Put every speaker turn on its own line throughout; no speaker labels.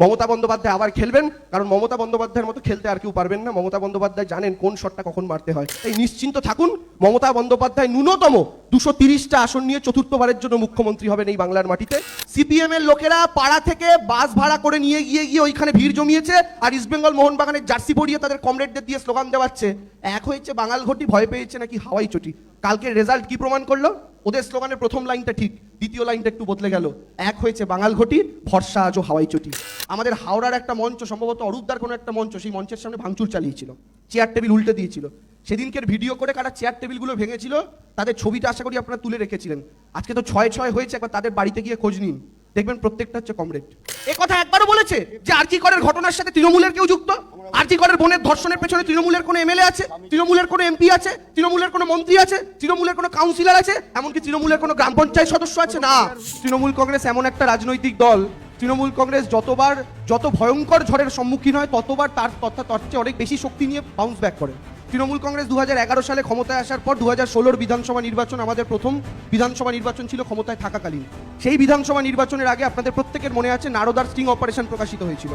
মমতা বন্দ্যোপাধ্যায় আবার খেলবেন? কারণ মমতা বন্দ্যোপাধ্যায়ের মতো খেলতে আর কেউ পারবেন না। মমতা বন্দ্যোপাধ্যায় জানেন কোন শটটা কখন মারতে হয়। তাই নিশ্চিন্ত থাকুন, মমতা বন্দ্যোপাধ্যায় ন্যূনতম দুশো তিরিশটা আসন নিয়ে চতুর্থবারের জন্য মুখ্যমন্ত্রী হবেন এই বাংলার মাটিতে। সিপিএম এর লোকেরা পাড়া থেকে বাস ভাড়া করে নিয়ে গিয়ে গিয়ে ওইখানে ভিড় জমিয়েছে আর ইস্টবেঙ্গল মোহনবাগানের জার্সি পরিয়ে তাদের কমরেডদের দিয়ে স্লোগান দেওয়াচ্ছে। এক হয়েছে বাঙাল ঘটি, ভয় পেয়েছে নাকি হাওয়াই চটি। কালকে রেজাল্ট কি প্রমাণ করল? ওদের স্লোগানের প্রথম লাইনটা ঠিক, দ্বিতীয় লাইনটা একটু বদলে গেল। এক হয়েছে বাঙাল ঘটি ভরসা আজও হাওয়াই চটি। আমাদের হাওড়ার একটা মঞ্চ, সম্ভবত অরূপদার কোনো একটা মঞ্চ, সেই মঞ্চের সামনে ভাঙচুর চালিয়েছিল, চেয়ার টেবিল উল্টে দিয়েছিল। সেদিনকের ভিডিও করে কারা চেয়ার টেবিলগুলো ভেঙেছিল, তাদের ছবিটা আশা করি আপনারা তুলে রেখেছিলেন। আজকে তো ছয় ছয় হয়েছে, একবার তাদের বাড়িতে গিয়ে খোঁজ নিন। দেখবেন প্রত্যেকটা হচ্ছে কমরেড এ কথা একবারও বলেছে যে আরজি করের ঘটনার সাথে তৃণমূলের কেউ যুক্ত? আরজি করের বোনের ধর্ষণের পেছনে তৃণমূলের কোনো এমএলএ আছে? তৃণমূলের কোনো এমপি আছে? তৃণমূলের কোনো মন্ত্রী আছে? তৃণমূলের কোনো কাউন্সিলর আছে? এমনকি তৃণমূলের কোনো গ্রাম পঞ্চায়েত সদস্য আছে? না। তৃণমূল কংগ্রেস এমন একটা রাজনৈতিক দল। তৃণমূল কংগ্রেস যতবার, যত ভয়ঙ্কর ঝড়ের সম্মুখীন হয়, ততবার তার তথা তার চেয়ে অনেক বেশি শক্তি নিয়ে বাউন্স ব্যাক করে। তৃণমূল কংগ্রেস দু হাজার এগারো সালে ক্ষমতায় আসার পর দু হাজার বিধানসভা নির্বাচন আমাদের প্রথম বিধানসভা নির্বাচন ছিল ক্ষমতায় থাকাকালীন। সেই বিধানসভা নির্বাচনের আগে আপনাদের প্রত্যেকের মনে আছে নারদার স্টিং অপারেশন প্রকাশিত হয়েছিল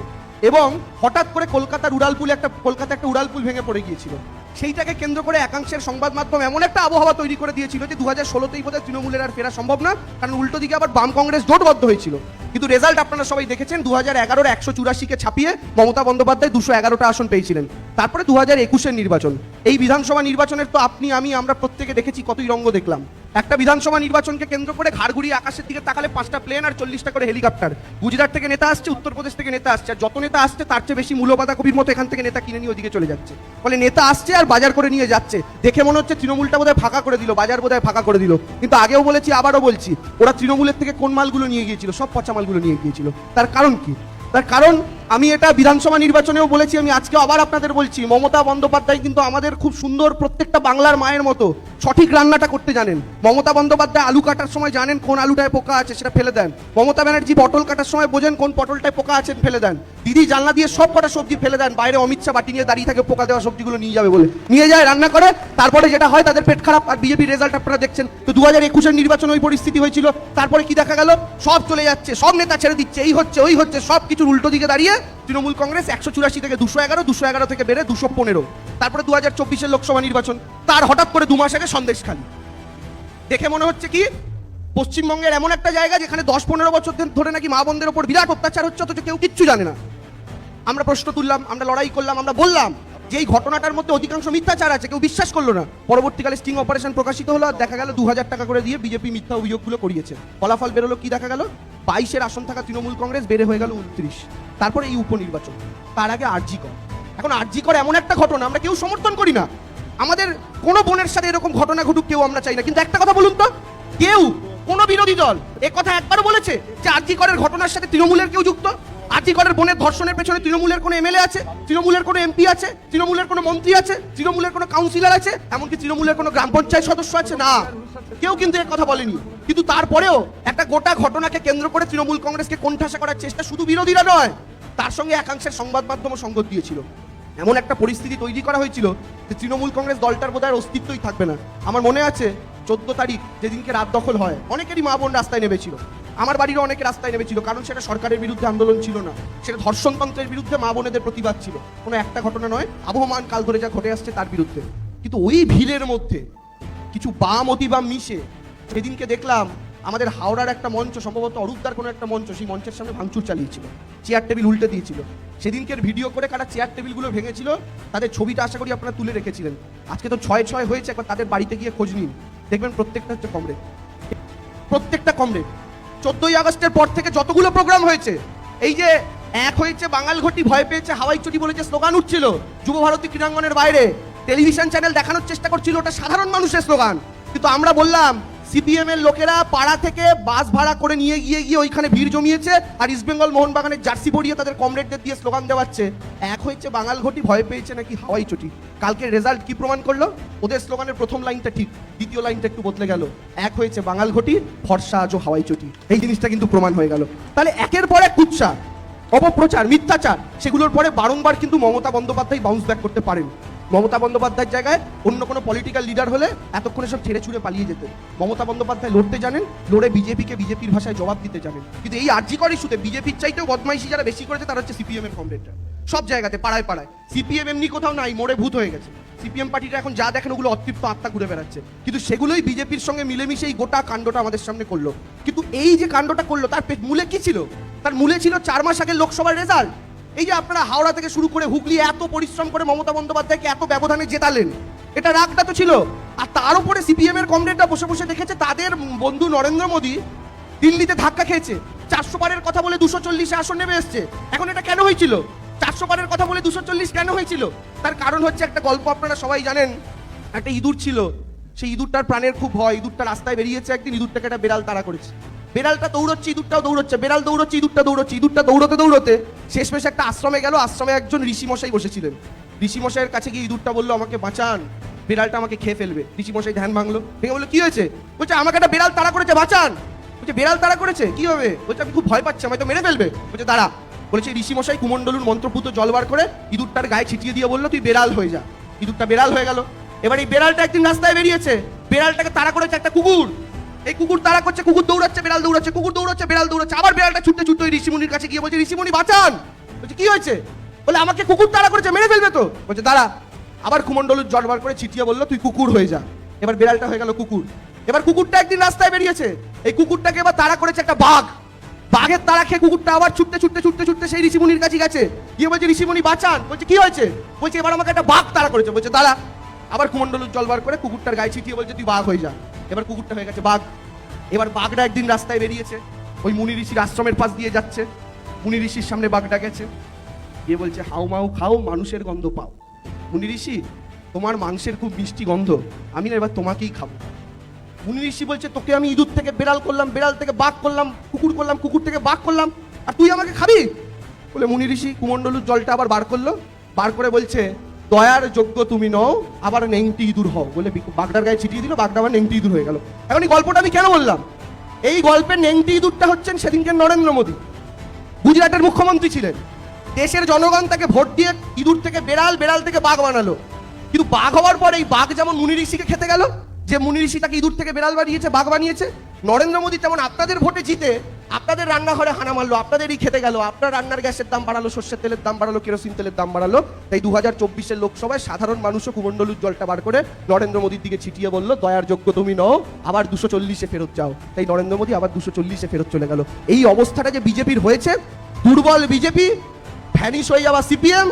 এবং হঠাৎ করে কলকাতার উড়ালপুলে একটা কলকাতা একটা উড়ালপুল ভেঙে পড়ে গিয়েছিল। সেইটাকে কেন্দ্র করে একাংশের সংবাদ মাধ্যম এমন একটা আবহাওয়া তৈরি করে দিয়েছিল যে দু হাজার ষোলোতেই বোধহয় তৃণমূলের আর ফেরা সম্ভব না, কারণ উল্টো দিকে আবার বাম কংগ্রেস জোটবদ্ধ হয়েছিল। কিন্তু রেজাল্ট আপনারা সবাই দেখেছেন দু হাজার এগারোর একশো চুরাশিকে ছাপিয়ে মমতা বন্দ্যোপাধ্যায় দুশো এগারোটা আসন পেয়েছিলেন। তারপরে দু হাজার একুশের নির্বাচন। এই বিধানসভা নির্বাচনের তো আপনি, আমি, আমরা প্রত্যেকে দেখেছি কতই রঙ্গ দেখলাম। একটা বিধানসভা নির্বাচনকে কেন্দ্র করে ঘাড় ঘুরিয়ে আকাশের দিকে তাকালে পাঁচটা প্লেন আর চল্লিশটা করে হেলিকপ্টার গুজরাট থেকে নেতা আসছে, উত্তরপ্রদেশ থেকে নেতা আসছে, আর যত নেতা আসছে, তার চেয়ে বেশি মূল্যবাদা কবির মতো এখান থেকে নেতা কিনে নিয়ে ওদিকে চলে যাচ্ছে। ফলে নেতা আসছে আর বাজার করে নিয়ে যাচ্ছে। দেখে মনে হচ্ছে তৃণমূলটা বোধহয় ফাঁকা করে দিল, বাজার বোধহয় ফাঁকা করে দিল। কিন্তু আগেও বলেছি, আবারও বলছি, ওরা তৃণমূলের থেকে কোন মালগুলো নিয়ে গিয়েছিল, সব পচা মালগুলো নিয়ে গিয়েছিল। তার কারণ কি? তার কারণ আমি এটা বিধানসভা নির্বাচনেও বলেছি, আমি আজকে আবার আপনাদের বলছি, মমতা বন্দ্যোপাধ্যায় কিন্তু আমাদের খুব সুন্দর প্রত্যেকটা বাংলার মায়ের মতো সঠিক রান্নাটা করতে জানেন। মমতা বন্দ্যোপাধ্যায় আলু কাটার সময় জানেন কোন আলুটায় পোকা আছে সেটা ফেলে দেন। মমতা ব্যানার্জি পটল কাটার সময় বোঝেন কোন পটলটায় পোকা আছে ফেলে দেন। দিদি জানলা দিয়ে সব কটা সবজি ফেলে দেন, বাইরে অমিত শাহ বাটি নিয়ে দাঁড়িয়ে থাকে পোকা দেওয়া সবজিগুলো নিয়ে যাবে বলে। নিয়ে যায়, রান্না করে, তারপরে যেটা হয় তাদের পেট খারাপ, আর বিজেপি রেজাল্ট আপনারা দেখছেন। তো দু হাজার একুশের নির্বাচন ওই পরিস্থিতি হয়েছিল, তারপরে কি দেখা গেল? সব চলে যাচ্ছে, সব নেতা ছেড়ে দিচ্ছে, এই হচ্ছে, ওই হচ্ছে সব কিছুর উল্টো দিকে দাঁড়িয়ে তৃণমূল কংগ্রেস একশো চুরাশি থেকে দুশো এগারো দুশো এগারো থেকে বেড়ে দুশো পনেরো, তারপরে দু হাজার চব্বিশের লোকসভা নির্বাচন, তার হঠাৎ করে দু মাস আগে সন্দেশ খালি। দেখে মনে হচ্ছে কি, পশ্চিমবঙ্গের এমন একটা জায়গা যেখানে দশ পনেরো বছর ধরে নাকি মা বোনদের ওপর বিরাট অত্যাচার হচ্ছে, অথচ কেউ কিচ্ছু জানে না। আমরা প্রশ্ন তুললাম, আমরা লড়াই করলাম, আমরা বললাম যে এই ঘটনাটার মধ্যে অধিকাংশ মিথ্যাচার আছে, কেউ বিশ্বাস করল না। পরবর্তীকালে স্টিং অপারেশন প্রকাশিত হলো, আর দেখা গেল দু হাজার টাকা করে দিয়ে বিজেপি মিথ্যা অভিযোগগুলো করিয়েছে। ফলাফল বেরোলো কি দেখা গেল? বাইশের আসন থাকা তৃণমূল কংগ্রেস বেড়ে হয়ে গেল উনত্রিশ। তারপরে এই উপনির্বাচন, তার আগে আরজি কর। এখন আরজি কর এমন একটা ঘটনা, আমরা কেউ সমর্থন করি না। আমাদের কোনো বোনের সাথে এরকম ঘটনা ঘটুক কেউ আমরা চাই না। কিন্তু একটা কথা বলুন তো, কেউ, কোনো বিরোধী দল, এ কথা একবারও বলেছে যে আরজি করের ঘটনার সাথে তৃণমূলের কেউ যুক্ত? করের বোনের ধর্ষণের পেছনে তৃণমূলের কোনো এমএলএ আছে? তৃণমূলের কোনো এমপি আছে? তৃণমূলের কোনো মন্ত্রী আছে? তৃণমূলের কোনো কাউন্সিলর আছে? এমনকি তৃণমূলের কোনো গ্রাম পঞ্চায়েত সদস্য আছে? না। কেউ কিন্তু এ কথা বলেনি। কিন্তু তারপরেও একটা গোটা ঘটনাকে কেন্দ্র করে তৃণমূল কংগ্রেসকে কোণঠাসা করার চেষ্টা শুধু বিরোধীরা নয়, তার সঙ্গে একাংশের সংবাদ মাধ্যমও সঙ্গত দিয়েছিল। এমন একটা পরিস্থিতি তৈরি করা হয়েছিল যে তৃণমূল কংগ্রেস দলটার বোধহয় অস্তিত্বই থাকবে না। আমার মনে আছে, চোদ্দ তারিখ যেদিনকে রাত দখল হয়, অনেকেরই মা বোন রাস্তায় নেমেছিল। আমার বাড়িরও অনেকে রাস্তায় নেমেছিল, কারণ সেটা সরকারের বিরুদ্ধে আন্দোলন ছিল না। সেটা ধর্ষণতন্ত্রের বিরুদ্ধে মা বোনেদের প্রতিবাদ ছিল। কোনো একটা ঘটনা নয়, আবহমান কাল ধরে যা ঘটে আসছে তার বিরুদ্ধে। কিন্তু ওই ভিড়ের মধ্যে কিছু বাম অতিবাম মিশে সেদিনকে দেখলাম আমাদের হাওড়ার একটা মঞ্চ, সম্ভবত অরূপদার কোনো একটা মঞ্চ, সেই মঞ্চের সামনে ভাঙচুর চালিয়েছিল, চেয়ার টেবিল উল্টে দিয়েছিল। সেদিনকের ভিডিও করে কারা চেয়ার টেবিলগুলো ভেঙেছিল, তাদের ছবিটা আশা করি আপনারা তুলে রেখেছিলেন। আজকে তো ছয় ছয় হয়েছে, একবার তাদের বাড়িতে গিয়ে খোঁজ নিন। দেখবেন প্রত্যেকটা হচ্ছে কমরেড। প্রত্যেকটা কমরেড। চোদ্দই আগস্টের পর থেকে যতগুলো প্রোগ্রাম হয়েছে, এই যে এক হয়েছে বাঙাল ঘটি ভয় পেয়েছে, হাওয়াই চটি বলে যে স্লোগান উঠছিল, যুব ভারতী ক্রীড়াঙ্গনের বাইরে টেলিভিশন চ্যানেল দেখানোর চেষ্টা করছিল ওটা সাধারণ মানুষের স্লোগান। কিন্তু আমরা বললাম সিপিএম এর লোকেরা পাড়া থেকে বাস ভাড়া করে নিয়ে গিয়ে গিয়ে ওইখানে ভিড় জমিয়েছে আর ইস্টবেঙ্গল মোহনবাগানের জার্সি পরিয়ে তাদের কমরেডদের দিয়ে স্লোগান দেওয়াচ্ছে। এক হয়েছে বাঙাল ঘটি, ভয় পেয়েছে নাকি হাওয়াই চটি। কালকে রেজাল্ট কি প্রমাণ করল? ওদের স্লোগানের প্রথম লাইনটা ঠিক, দ্বিতীয় লাইনটা একটু বদলে গেল। এক হয়েছে বাঙাল ঘটি ভরসা আজও হাওয়াই চটি। এই জিনিসটা কিন্তু প্রমাণ হয়ে গেল। তাহলে একের পর এক কুচ্ছা অপপ্রচার, মিথ্যাচার, সেগুলোর পরে বারংবার কিন্তু মমতা বন্দ্যোপাধ্যায় বাউন্স ব্যাক করতে পারেন। মমতা বন্দ্যোপাধ্যায়ের জায়গায় অন্য কোনো পলিটিক্যাল লিডার হলে এতক্ষণে সব ছেড়ে ছুড়ে পালিয়ে যেতেন মমতা বন্দ্যোপাধ্যায় লড়তে জানেন, লড়ে বিজেপিকে বিজেপির ভাষায় জবাব দিতে জানেন। কিন্তু এই আর্জিকর ইস্যুতে বিজেপির চাইতেও বদমাইশি যারা বেশি করেছে তারা হচ্ছে সিপিএম এর কমরেডরা সব জায়গাতে, পাড়ায় পাড়ায়। সিপিএম এমনি কোথাও নাই, মোড়ে ভূত হয়ে গেছে। সিপিএম পার্টিটা এখন যা দেখেন ওগুলো অতৃপ্ত আত্মা ঘুরে বেড়াচ্ছে। কিন্তু সেগুলোই বিজেপির সঙ্গে মিলেমিশে এই গোটা কাণ্ডটা আমাদের সামনে করল। কিন্তু এই যে কাণ্ডটা করল, তার মূলে কি ছিল? তার মূলে ছিল চার মাস আগের লোকসভার রেজাল্ট এই যে আপনারা হাওড়া থেকে শুরু করে হুগলি এত পরিশ্রম করে মমতা বন্দ্যোপাধ্যায়কে এত ব্যবধানে জেতালেন, এটা রাগটা তো ছিল। আর তার উপরে সিপিএম এর কমরেডরা বসে বসে দেখেছে, তাদের বন্ধু নরেন্দ্র মোদী দিল্লিতে ধাক্কা খেয়েছে। চারশো পারের কথা বলে দুশো চল্লিশে আসন নেমে এসছে। এখন এটা কেন হয়েছিল? চারশো পারের কথা বলে দুশো চল্লিশ কেন হয়েছিল? তার কারণ হচ্ছে একটা গল্প আপনারা সবাই জানেন, একটা ইঁদুর ছিল। সেই ইঁদুরটার প্রাণের খুব ভয়, ইঁদুরটা রাস্তায় বেরিয়েছে, একদিন ইঁদুরটাকে একটা বেড়াল তাড়া করেছে। বেড়ালটা দৌড়চ্ছে, ইঁদুরটাও দৌড়চ্ছে, বেড়াল দৌড়চ্ছে, ইঁদুরটা দৌড়চ্ছে, ইঁদুরটা দৌড়তে দৌড়তে শেষমেশ একটা আশ্রমে গেল, আশ্রমে একজন ঋষিমশাই বসেছিলেন। ঋষিমশাইয়ের কাছে গিয়ে ইঁদুরটা বলল, আমাকে বাঁচান, বেড়ালটা আমাকে খেয়ে ফেলবে। ঋষিমশাই ধ্যান ভাঙলো, ভেঙে বলল, কি হয়েছে? বলছে, আমাকে একটা বেড়াল তাড়া করেছে, বাঁচান। বলছে, বেড়াল তাড়া করেছে? কি হবে? বলছে, আমি খুব ভয় পাচ্ছি, আমায় তো মেরে ফেলবে। বলছে, দাঁড়া। বলেছে, ঋষিমশাই কুমণ্ডলুর মন্ত্রপুত জল বার করে ইঁদুরটার গায়ে ছিটিয়ে দিয়ে বলল, তুই বেড়াল হয়ে যা। ইঁদুরটা বেড়াল হয়ে গেল। এবার এই বেড়ালটা একদিন রাস্তায় বেরিয়েছে। বেড়ালটাকে তাড়া করেছে একটা কুকুর। এই কুকুর তারা করছে, কুকুর দৌড়াচ্ছে, বেড়াল দৌড়াচ্ছে, কুকুর দৌড়াচ্ছে, বেড়াল দৌড়াচ্ছে। আবার বেড়ালটা ছুটতে ছুটতে ওই ঋষিমুনির কাছে গিয়ে বলছে, ঋষিমুনি, বাঁচান! বলছে, কি হয়েছে? বলে, আমাকে কুকুর তাড়া করেছে, মেরে ফেলবে তো! বলছে, দাঁড়া! আবার কুমণ্ডলুর জল বার করে ছিটিয়ে বলল, তুই কুকুর হয়ে যা। এবার বেড়ালটা হয়ে গেল কুকুর। এবার কুকুরটা একদিন রাস্তায় বেরিয়েছে। এই কুকুরটাকে এবার তাড়া করেছে একটা বাঘ। বাঘের তাড়া খেয়ে কুকুরটা আবার ছুটতে ছুটতে ছুটতে ছুটতে সেই ঋষিমুনির কাছে গেছে। গিয়ে বলছে, ঋষিমুনি, বাঁচান! বলছে, কি হয়েছে? বলছে, এবার আমাকে একটা বাঘ তাড়া করেছে। বলছে, দাঁড়া! আবার কুমণ্ডলুর জল বার করে কুকুরটার গায়ে ছিটিয়ে বলছে, তুই বাঘ হয়ে যা। এবার কুকুরটা হয়ে গেছে বাঘ। এবার বাঘটা একদিন রাস্তায় বেরিয়েছে। ওই মুনি ঋষির আশ্রমের পাশ দিয়ে যাচ্ছে। মুনি ঋষির সামনে বাঘটা গেছে। গিয়ে বলছে হাউ মাউ খাও, মানুষের গন্ধ পাও। মুনি ঋষি, তোমার মাংসের খুব মিষ্টি গন্ধ, আমি না এবার তোমাকেই খাব। মুনি ঋষি বলছে, তোকে আমি ইঁদুর থেকে বেড়াল করলাম, বেড়াল থেকে বাঘ করলাম, কুকুর করলাম, কুকুর থেকে বাঘ করলাম, আর তুই আমাকে খাবি? বলে মুনি ঋষি কুমণ্ডলুর জলটা আবার বার করল। বার করে বলছে দয়ার যোগ্য তুমি নও, আবার নেংটি ইঁদুর হও, বলে বাগদার গায়ে ছিটিয়ে দিল, বাগদা আবার নেংটি ইঁদুর হয়ে গেল। এখন এই গল্পটা আমি কেন বললাম? এই গল্পের নেংটি ইঁদুরটা হচ্ছেন সেদিনকে নরেন্দ্র মোদী। গুজরাটের মুখ্যমন্ত্রী ছিলেন। দেশের জনগণ তাকে ভোট দিয়ে ইঁদুর থেকে বেড়াল বেড়াল থেকে বাঘ বানালো। কিন্তু বাঘ হওয়ার পর এই বাঘ যেমন মুনি ঋষিকে খেতে গেল যে মুনি ঋষি তাকে ইঁদুর থেকে বেড়াল বানিয়েছে, বাঘ বানিয়েছে। নরেন্দ্র মোদী তেমন আপনাদের ভোটে জিতে, আপনাদের রান্নাঘরে হানা মারলো, আপনাদেরই খেতে গেল, আপনার রান্নার গ্যাসের দাম বাড়ালো, সর্ষের তেলের দাম বাড়ালো, কেরোসিন তেলের দাম বাড়ালো। তাই দু হাজার চব্বিশের লোকসভায় সাধারণ মানুষও কুমণ্ডলুর জলটা বার করে নরেন্দ্র মোদীর দিকে ছিটিয়ে বলল, দয়ার যোগ্য তুমি নও, আবার দুশো চল্লিশে ফেরত যাও। তাই নরেন্দ্র মোদী আবার দুশো চল্লিশে ফেরত চলে গেল। এই অবস্থাটা যে বিজেপির হয়েছে, দুর্বল বিজেপি, ভ্যানিশ হয়ে যাওয়া সিপিএম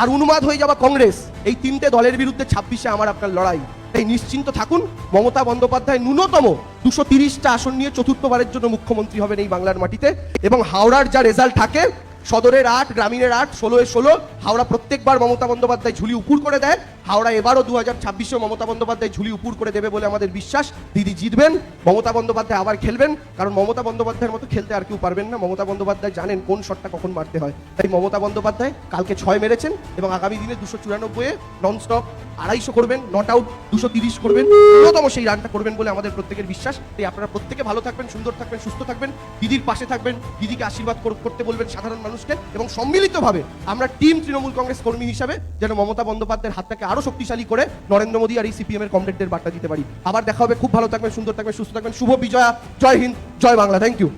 আর উন্মাদ হয়ে যাওয়া কংগ্রেস, এই তিনটে দলের বিরুদ্ধে ছাব্বিশে আমার আপনার লড়াই। তাই নিশ্চিন্ত থাকুন, মমতা বন্দ্যোপাধ্যায় ন্যূনতম দুশো তিরিশটা আসন নিয়ে চতুর্থবারের জন্য মুখ্যমন্ত্রী হবেন এই বাংলার মাটিতে এবং হাওড়ার যা রেজাল্ট থাকে সদরের আট, গ্রামীণের আট, ষোলো এ ষোলো। হাওড়া প্রত্যেকবার মমতা বন্দ্যোপাধ্যায় ঝুলি উপুর করে দেয়। হাওড়া এবারও দু হাজার ছাব্বিশে মমতা বন্দ্যোপাধ্যায় ঝুলি উপুর করে দেবে বলে আমাদের বিশ্বাস। দিদি জিতবেন, মমতা বন্দ্যোপাধ্যায় আবার খেলবেন। কারণ মমতা বন্দ্যোপাধ্যায়ের মতো খেলতে আর কেউ পারবেন না। মমতা বন্দ্যোপাধ্যায় জানেন কোন শটটা কখন মারতে হয়। তাই মমতা বন্দ্যোপাধ্যায় কালকে ছয় মেরেছেন এবং আগামী দিনে দুশো চুরানব্বইয়ে ননস্টপ আড়াইশো করবেন নট আউট দুশো তিরিশ করবেন। ন্যূনতম সেই রানটা করবেন বলে আমাদের প্রত্যেকের বিশ্বাস। তাই আপনারা প্রত্যেকে ভালো থাকবেন, সুন্দর থাকবেন, সুস্থ থাকবেন, দিদির পাশে থাকবেন, দিদিকে আশীর্বাদ কর- করতে বলবেন সাধারণ মানুষকে এবং সম্মিলিতভাবে আমরা টিম তৃণমূল কংগ্রেস কর্মী হিসাবে যেন মমতা বন্দ্যোপাধ্যায়ের হাতটাকে আরও শক্তিশালী করে নরেন্দ্র মোদী আর এই সিপিএম এর কমরেডদের বার্তা দিতে পারি। আবার দেখা হবে, খুব ভালো থাকবেন, সুন্দর থাকবেন, সুস্থ থাকবেন। শুভ বিজয়া, জয় হিন্দ, জয় বাংলা। Thank you